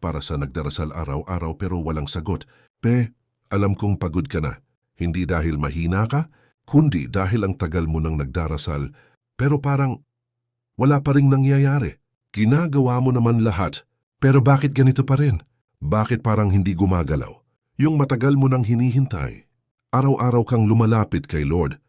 para sa nagdarasal araw-araw pero walang sagot. Pe, alam kong pagod ka na. Hindi dahil mahina ka, kundi dahil ang tagal mo nang nagdarasal, pero parang wala pa ring nangyayari. Ginagawa mo naman lahat, pero bakit ganito pa rin? Bakit parang hindi gumagalaw? Yung matagal mo nang hinihintay. Araw-araw kang lumalapit kay Lord.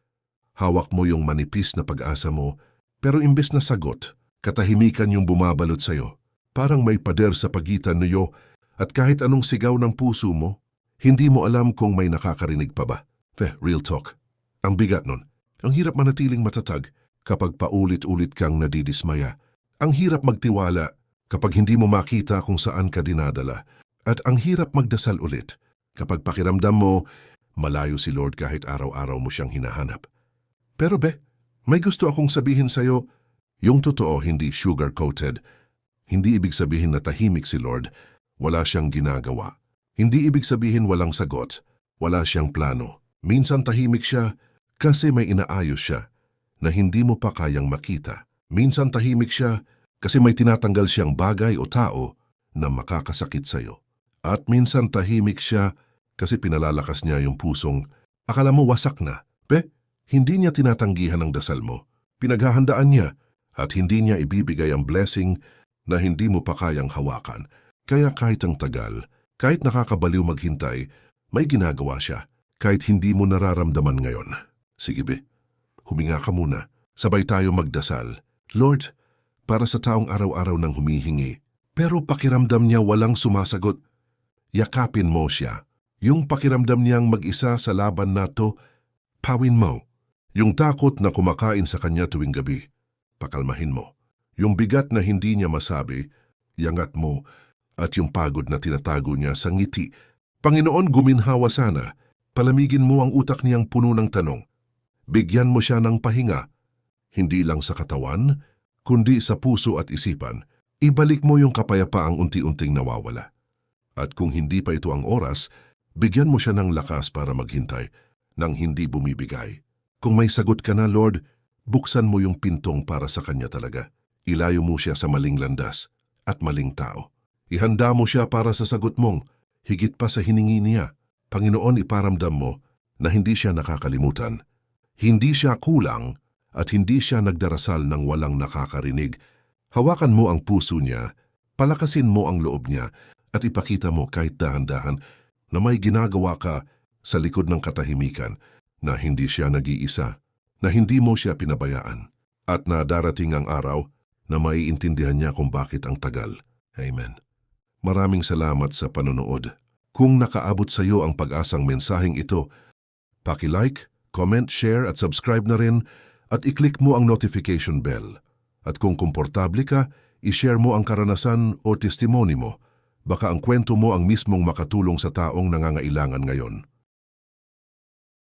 Hawak mo yung manipis na pag-asa mo, pero imbes na sagot, katahimikan yung bumabalot sa'yo. Parang may pader sa pagitan niyo at kahit anong sigaw ng puso mo, hindi mo alam kung may nakakarinig pa ba. Te, real talk. Ang bigat nun. Ang hirap manatiling matatag kapag paulit-ulit kang nadidismaya. Ang hirap magtiwala kapag hindi mo makita kung saan ka dinadala. At ang hirap magdasal ulit kapag pakiramdam mo malayo si Lord kahit araw-araw mo siyang hinahanap. Pero be, may gusto akong sabihin sa'yo, yung totoo hindi sugar-coated. Hindi ibig sabihin na tahimik si Lord, wala siyang ginagawa. Hindi ibig sabihin walang sagot, wala siyang plano. Minsan tahimik siya kasi may inaayos siya na hindi mo pa kayang makita. Minsan tahimik siya kasi may tinatanggal siyang bagay o tao na makakasakit sa'yo. At minsan tahimik siya kasi pinalalakas niya yung pusong akala mo wasak na. Pe, hindi niya tinatanggihan ang dasal mo. Pinaghahandaan niya at hindi niya ibibigay ang blessing na hindi mo pa kayang hawakan. Kaya kahit ang tagal, kahit nakakabaliw maghintay, may ginagawa siya kahit hindi mo nararamdaman ngayon. Sige be, huminga ka muna. Sabay tayo magdasal. Lord, para sa taong araw-araw nang humihingi, pero pakiramdam niya walang sumasagot, yakapin mo siya. Yung pakiramdam niyang mag-isa sa laban na to, pawin mo. Yung takot na kumakain sa kanya tuwing gabi, pakalmahin mo. Yung bigat na hindi niya masabi, yangat mo. At yung pagod na tinatago niya sa ngiti, Panginoon guminhawa sana, palamigin mo ang utak niyang puno ng tanong. Bigyan mo siya ng pahinga, hindi lang sa katawan, kundi sa puso at isipan. Ibalik mo yung kapayapaang unti-unting nawawala. At kung hindi pa ito ang oras, bigyan mo siya ng lakas para maghintay nang hindi bumibigay. Kung may sagot ka na, Lord, buksan mo yung pintong para sa kanya talaga. Ilayo mo siya sa maling landas at maling tao. Ihanda mo siya para sa sagot mong, higit pa sa hiningi niya. Panginoon, iparamdam mo na hindi siya nakakalimutan. Hindi siya kulang at hindi siya nagdarasal ng walang nakakarinig. Hawakan mo ang puso niya, palakasin mo ang loob niya at ipakita mo kahit dahan-dahan na may ginagawa ka sa likod ng katahimikan na hindi siya nag-iisa, na hindi mo siya pinabayaan, at na darating ang araw na maiintindihan niya kung bakit ang tagal. Amen. Maraming salamat sa panonood. Kung nakaabot sa iyo ang pag-asang mensaheng ito, paki-like, comment, share at subscribe na rin at i-click mo ang notification bell. At kung komportable ka, i-share mo ang karanasan o testimony mo. Baka ang kwento mo ang mismong makatulong sa taong nangangailangan ngayon.